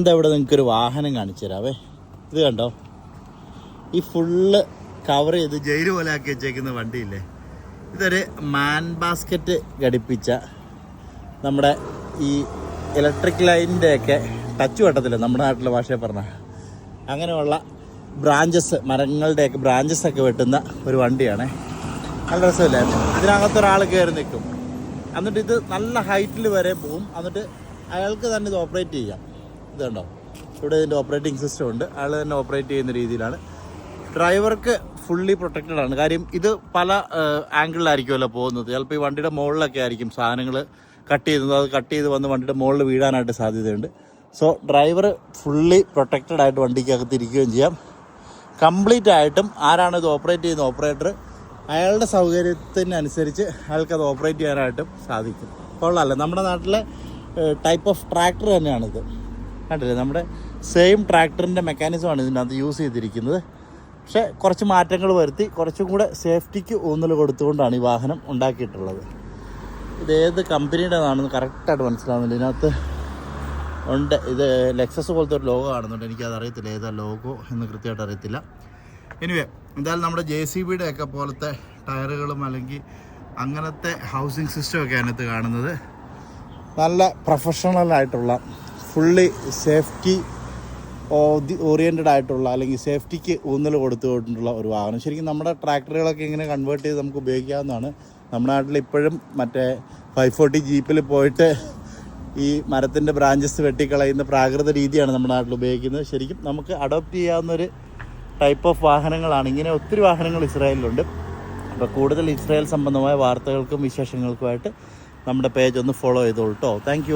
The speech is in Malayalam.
എന്താ ഇവിടെ നിങ്ങൾക്കൊരു വാഹനം കാണിച്ചു തരാവേ? ഇത് കണ്ടോ? ഈ ഫുള്ള് കവർ ചെയ്ത് ജയിൽ പോലെ ആക്കി വെച്ചേക്കുന്ന വണ്ടിയില്ലേ? ഇതൊരു മാൻ ബാസ്ക്കറ്റ് ഘടിപ്പിച്ച നമ്മുടെ ഈ ഇലക്ട്രിക് ലൈനിന്റെ ഒക്കെ ടച്ച് വെട്ടത്തില്ല നമ്മുടെ നാട്ടിലെ ഭാഷയെ പറഞ്ഞ. അങ്ങനെയുള്ള ബ്രാഞ്ചസ് മരങ്ങളുടെയൊക്കെ ബ്രാഞ്ചസ് ഒക്കെ വെട്ടുന്ന ഒരു വണ്ടിയാണ്. നല്ല രസമില്ലായിരുന്നു ഇതിനകത്ത് ഒരാൾ കയറി നിൽക്കും. എന്നിട്ട് ഇത് നല്ല ഹൈറ്റിൽ വരെ പോവും. എന്നിട്ട് അയാൾക്ക് തന്നെ ഇത് ഓപ്പറേറ്റ് ചെയ്യാം. ഇത് കണ്ടോ ഇവിടെ ഇതിന്റെ ഓപ്പറേറ്റിംഗ് സിസ്റ്റം ഉണ്ട്. അയാൾ തന്നെ ഓപ്പറേറ്റ് ചെയ്യുന്ന രീതിയിലാണ്. ഡ്രൈവർക്ക് ഫുള്ളി പ്രൊട്ടക്റ്റഡ് ആണ്. കാര്യം ഇത് പല ആംഗിളിലായിരിക്കുമല്ലോ പോകുന്നത്. ചിലപ്പോൾ ഈ വണ്ടിയുടെ മുകളിലൊക്കെ ആയിരിക്കും സാധനങ്ങൾ കട്ട് ചെയ്യുന്നത്. അത് കട്ട് ചെയ്ത് വന്ന് വണ്ടിയുടെ മുകളിൽ വീഴാനായിട്ട് സാധ്യതയുണ്ട്. സോ ഡ്രൈവർ ഫുള്ളി പ്രൊട്ടക്റ്റഡ് ആയിട്ട് വണ്ടിക്കകത്ത് ഇരിക്കുകയും ചെയ്യാം. കംപ്ലീറ്റ് ആയിട്ടും ആരാണ് ഇത് ഓപ്പറേറ്റ് ചെയ്യുന്ന ഓപ്പറേറ്റർ അയാളുടെ സൗകര്യത്തിനനുസരിച്ച് അയാൾക്ക് അത് ഓപ്പറേറ്റ് ചെയ്യാനായിട്ടും സാധിക്കും. കൊള്ളാമല്ലേ നമ്മുടെ നാട്ടിലെ ടൈപ്പ് ഓഫ് ട്രാക്ടർ തന്നെയാണിത്. കണ്ടില്ലേ? നമ്മുടെ സെയിം ട്രാക്ടറിന്റെ മെക്കാനിസമാണ് ഇതിനകത്ത് യൂസ് ചെയ്തിരിക്കുന്നത്. പക്ഷേ കുറച്ച് മാറ്റങ്ങൾ വരുത്തി കുറച്ചും കൂടെ സേഫ്റ്റിക്ക് ഊന്നൽ കൊടുത്തുകൊണ്ടാണ് ഈ വാഹനം ഉണ്ടാക്കിയിട്ടുള്ളത്. ഇത് ഏത് കമ്പനിയുടേതാണെന്ന് കറക്റ്റായിട്ട് മനസ്സിലാവുന്നില്ല. ഇതിനകത്ത് ഉണ്ട്. ഇത് ലെക്സസ് പോലത്തെ ഒരു ലോഗോ കാണുന്നുണ്ട്. എനിക്കത് അറിയത്തില്ല. ഏതാ ലോഗോ എന്ന് കൃത്യമായിട്ട് അറിയത്തില്ല. എനിവേ എന്തായാലും നമ്മുടെ ജെ സി ബിയുടെ ഒക്കെ പോലത്തെ ടയറുകളും അല്ലെങ്കിൽ അങ്ങനത്തെ ഹൗസിംഗ് സിസ്റ്റമൊക്കെ അതിനകത്ത് കാണുന്നത്. നല്ല പ്രൊഫഷണൽ ആയിട്ടുള്ള ഫുള്ളി സേഫ്റ്റി ഓറിയന്റഡ് ആയിട്ടുള്ള അല്ലെങ്കിൽ സേഫ്റ്റിക്ക് ഊന്നൽ കൊടുത്തുകൊണ്ടുള്ള ഒരു വാഹനം. ശരിക്കും നമ്മുടെ ട്രാക്ടറുകളൊക്കെ ഇങ്ങനെ കൺവേർട്ട് ചെയ്ത് നമുക്ക് ഉപയോഗിക്കാവുന്നതാണ്. നമ്മുടെ നാട്ടിൽ ഇപ്പോഴും മറ്റേ ഫൈവ് ഫോർട്ടി ജീപ്പിൽ പോയിട്ട് ഈ മരത്തിന്റെ ബ്രാഞ്ചസ് വെട്ടിക്കളയുന്ന പ്രാകൃത രീതിയാണ് നമ്മുടെ നാട്ടിൽ ഉപയോഗിക്കുന്നത്. ശരിക്കും നമുക്ക് അഡോപ്റ്റ് ചെയ്യാവുന്നൊരു ടൈപ്പ് ഓഫ് വാഹനങ്ങളാണ്. ഇങ്ങനെ ഒത്തിരി വാഹനങ്ങൾ ഇസ്രായേലിലുണ്ട്. അപ്പോൾ കൂടുതൽ ഇസ്രായേൽ സംബന്ധമായ വാർത്തകൾക്കും വിശേഷങ്ങൾക്കുമായിട്ട് നമ്മുടെ പേജ് ഒന്ന് ഫോളോ ചെയ്തോളൂ കേട്ടോ താങ്ക്